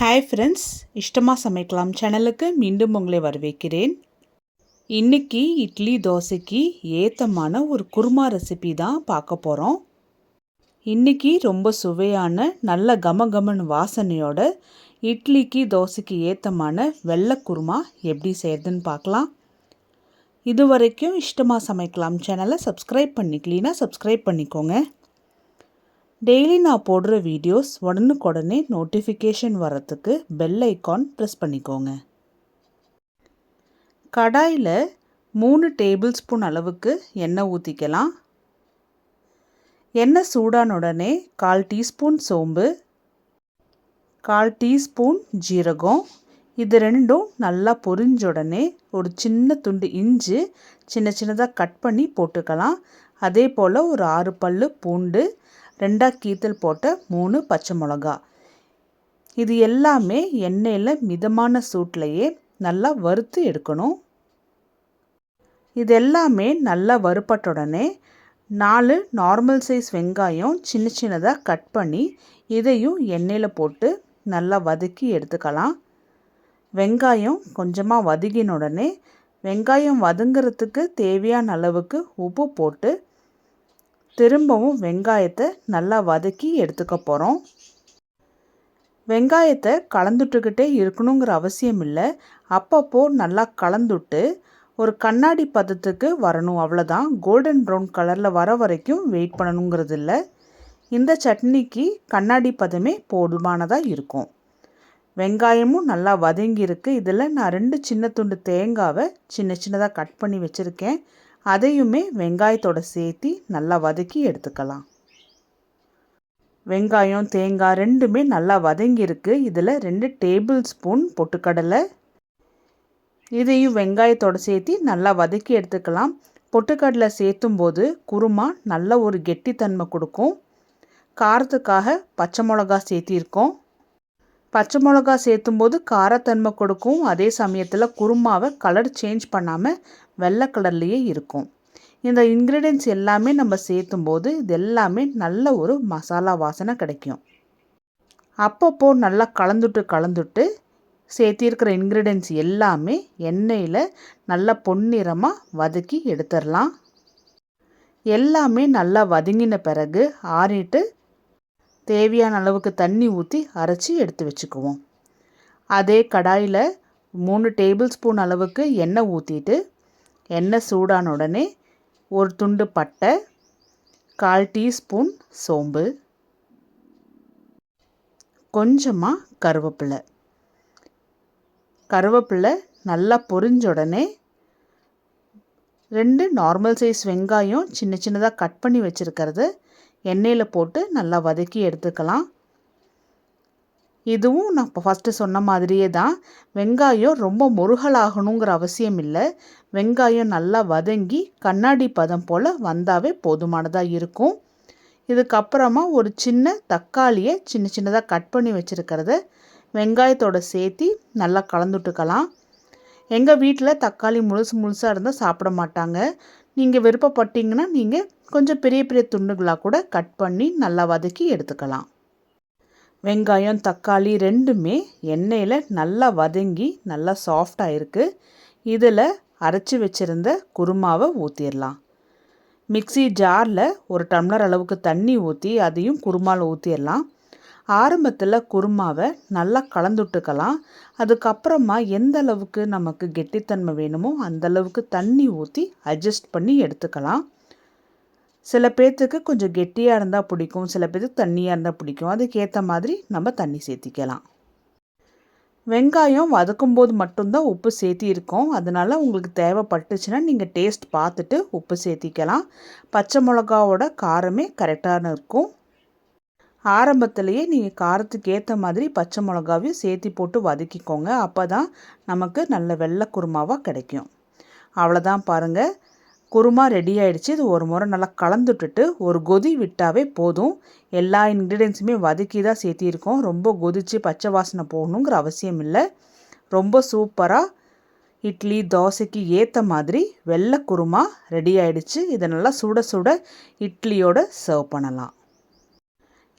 Hi friends இஷ்டமாக சமைக்கலாம் சேனலுக்கு மீண்டும் உங்களை வரவேற்கிறேன். இன்றைக்கி இட்லி தோசைக்கு ஏத்தமான ஒரு குருமா ரெசிபி தான் பார்க்க போகிறோம் இன்றைக்கி ரொம்ப சுவையான நல்ல கமகமன் வாசனையோட இட்லிக்கு தோசைக்கு ஏத்தமான வெள்ளை குருமா எப்படி செய்யறதுன்னு பார்க்கலாம். இது வரைக்கும் இஷ்டமாக சமைக்கலாம் சேனலை சப்ஸ்கிரைப் பண்ணிக்கலீனா சப்ஸ்கிரைப் பண்ணிக்கோங்க. டெய்லி நான் போடுற வீடியோஸ் உடனுக்குடனே நோட்டிஃபிகேஷன் வரத்துக்கு பெல் ஐக்கான் ப்ரெஸ் பண்ணிக்கோங்க. கடாயில் மூணு டேபிள் ஸ்பூன் அளவுக்கு எண்ணெய் ஊற்றிக்கலாம் எண்ணெய் சூடான உடனே கால் டீஸ்பூன் சோம்பு கால் டீஸ்பூன் ஜீரகம். இது ரெண்டும் நல்லா பொரிஞ்ச உடனே ஒரு சின்ன துண்டு இஞ்சி சின்ன சின்னதாக கட் பண்ணி போட்டுக்கலாம். அதே போல் ஒரு ஆறு பல் பூண்டு ரெண்டாக கீத்தல் போட்ட மூணு பச்சை மிளகா. இது எல்லாமே எண்ணெயில் மிதமான சூட்லேயே நல்லா வறுத்து எடுக்கணும். இது எல்லாமே நல்லா வறுப்பட்ட உடனே நாலு நார்மல் சைஸ் வெங்காயம் சின்ன சின்னதாக கட் பண்ணி இதையும் எண்ணெயில் போட்டு நல்லா வதக்கி எடுத்துக்கலாம். வெங்காயம் கொஞ்சமாக வதங்கின உடனே வெங்காயம் வதங்கிறதுக்கு தேவையான அளவுக்கு உப்பு போட்டு திரும்பவும் வெங்காயத்தை நல்லா வதக்கி எடுத்துக்க போகிறோம் வெங்காயத்தை கலந்துட்டுக்கிட்டே இருக்கணுங்கிற அவசியம் இல்லை. அப்பப்போ நல்லா கலந்துட்டு ஒரு கண்ணாடி பதத்துக்கு வரணும். அவ்வளோதான் கோல்டன் ப்ரௌன் கலரில் வர வரைக்கும் வெயிட் பண்ணணுங்கிறது இல்லை. இந்த சட்னிக்கு கண்ணாடி பதமே போதுமானதாக இருக்கும். வெங்காயமும் நல்லா வதங்கியிருக்கு. இதில் நான் ரெண்டு சின்ன துண்டு தேங்காவை சின்ன சின்னதாக கட் பண்ணி வச்சுருக்கேன். அதையுமே வெங்காயத்தோட சேர்த்தி நல்லா வதக்கி எடுத்துக்கலாம். வெங்காயம் தேங்காய் ரெண்டுமே நல்லா வதங்கியிருக்கு. இதில் ரெண்டு டேபிள் ஸ்பூன் பொட்டுக்கடலை. இதையும் வெங்காயத்தோட சேர்த்தி நல்லா வதக்கி எடுத்துக்கலாம். பொட்டுக்கடலை சேர்த்தும் போது குருமா நல்ல ஒரு கெட்டித்தன்மை கொடுக்கும். காரத்துக்காக பச்சை மிளகா சேர்த்திருக்கோம். பச்சை மிளகா சேர்த்தும் போது காரத்தன்மை கொடுக்கும். அதே சமயத்தில் குருமாவை கலர் சேஞ்ச் பண்ணாமல் வெள்ளை கலர்லேயே இருக்கும். இந்த இன்க்ரீடியன்ஸ் எல்லாமே நம்ம சேர்த்தும் போது இது எல்லாமே நல்ல ஒரு மசாலா வாசனை கிடைக்கும். அப்பப்போ நல்லா கலந்துட்டு கலந்துட்டு சேர்த்திருக்கிற இன்க்ரீடியன்ஸ் எல்லாமே எண்ணெயில் நல்லா பொன்னிறமாக வதக்கி எடுத்துடலாம். எல்லாமே நல்லா வதங்கின பிறகு ஆறிட்டு தேவையான அளவுக்கு தண்ணி ஊற்றி அரைச்சி எடுத்து வச்சுக்குவோம். அதே கடாயில் மூணு டேபிள் ஸ்பூன் அளவுக்கு எண்ணெய் ஊற்றிட்டு எண்ணெய் சூடான உடனே ஒரு துண்டு பட்டை கால் டீஸ்பூன் சோம்பு கொஞ்சமாக கருவேப்பிலை. கருவேப்பிலை நல்லா பொரிஞ்ச உடனே ரெண்டு நார்மல் சைஸ் வெங்காயம் சின்ன சின்னதாக கட் பண்ணி வச்சுருக்கிறத. எண்ணெயில் போட்டு நல்லா வதக்கி எடுத்துக்கலாம். இதுவும் நான் இப்போ ஃபஸ்ட்டு சொன்ன மாதிரியே தான். வெங்காயம் ரொம்ப முருகலாகணுங்கிற அவசியம் இல்லை. வெங்காயம் நல்லா வதங்கி கண்ணாடி பதம் போல் வந்தாவே போதுமானதாக இருக்கும். இதுக்கப்புறமா ஒரு சின்ன தக்காளியை சின்ன சின்னதாக கட் பண்ணி வச்சுருக்கிறத வெங்காயத்தோடு சேர்த்தி நல்லா கலந்துட்டுக்கலாம். எங்கள் வீட்டில் தக்காளி முழுசு முழுசாக இருந்தால் சாப்பிட மாட்டாங்க. நீங்கள் விருப்பப்பட்டீங்கன்னா நீங்கள் கொஞ்சம் பெரிய பெரிய துண்டுகளாக கூட கட் பண்ணி நல்லா வதக்கி எடுத்துக்கலாம். வெங்காயம் தக்காளி ரெண்டுமே எண்ணெயில் நல்லா வதங்கி நல்லா சாஃப்டாக இருக்குது இதில் அரைச்சி வச்சுருந்த குருமாவை ஊற்றிடலாம் மிக்சி ஜாரில் ஒரு டம்ளர் அளவுக்கு தண்ணி ஊற்றி அதையும் குருமாவில் ஊற்றிடலாம் ஆரம்பத்தில் குருமாவை நல்லா கலந்துட்டுக்கலாம். அதுக்கப்புறமா எந்த அளவுக்கு நமக்கு கெட்டித்தன்மை வேணுமோ அந்த அளவுக்கு தண்ணி ஊற்றி அட்ஜஸ்ட் பண்ணி எடுத்துக்கலாம். சில பேர்த்துக்கு கொஞ்சம் கெட்டியாக இருந்தால் பிடிக்கும் சில பேர்த்துக்கு தண்ணியாக இருந்தால் பிடிக்கும். அதுக்கேற்ற மாதிரி நம்ம தண்ணி சேர்த்திக்கலாம். வெங்காயம் வதக்கும்போது மட்டும்தான் உப்பு சேர்த்திருக்கோம். அதனால் உங்களுக்கு தேவைப்பட்டுச்சுன்னா நீங்கள் டேஸ்ட் பார்த்துட்டு உப்பு சேர்த்திக்கலாம். பச்சை மிளகாவோட காரமே கரெக்டான இருக்கும். ஆரம்பத்துலேயே நீங்கள் காரத்துக்கு ஏற்ற மாதிரி பச்சை மிளகாவையும் சேர்த்தி போட்டு வதக்கிக்கோங்க. அப்போ தான் நமக்கு நல்ல வெள்ளை குருமாவாக கிடைக்கும். அவ்வளோதான் பாருங்கள் குருமா ரெடி ஆகிடுச்சு இது ஒரு முறை நல்லா கலந்துட்டுட்டு ஒரு கொதி விட்டாவே போதும். எல்லா இன்க்ரீடியன்ஸுமே வதக்கி தான் சேர்த்திருக்கோம். ரொம்ப கொதித்து பச்சை வாசனை போகணுங்கிற அவசியம் இல்லை. ரொம்ப சூப்பராக இட்லி தோசைக்கு ஏற்ற மாதிரி வெள்ளை குருமா ரெடி ஆயிடுச்சு. இதை நல்லா சுட சுட இட்லியோடு சர்வ் பண்ணலாம்.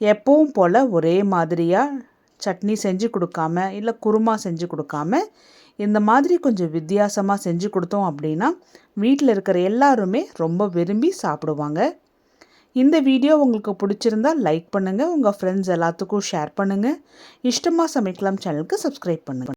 எப்பவும் போல் ஒரே மாதிரியாக சட்னி செஞ்சு கொடுக்காம இல்லை குருமா செஞ்சு கொடுக்காம இந்த மாதிரி கொஞ்சம் வித்தியாசமாக செஞ்சு கொடுத்தோம் அப்படின்னா வீட்டில் இருக்கிற எல்லாருமே ரொம்ப விரும்பி சாப்பிடுவாங்க. இந்த வீடியோ உங்களுக்கு பிடிச்சிருந்தா லைக் பண்ணுங்கள் உங்கள் ஃப்ரெண்ட்ஸ் எல்லாத்துக்கும் ஷேர் பண்ணுங்கள் இஷ்டமாக சமைக்கலாம் சேனலுக்கு சப்ஸ்கிரைப் பண்ணுங்கள்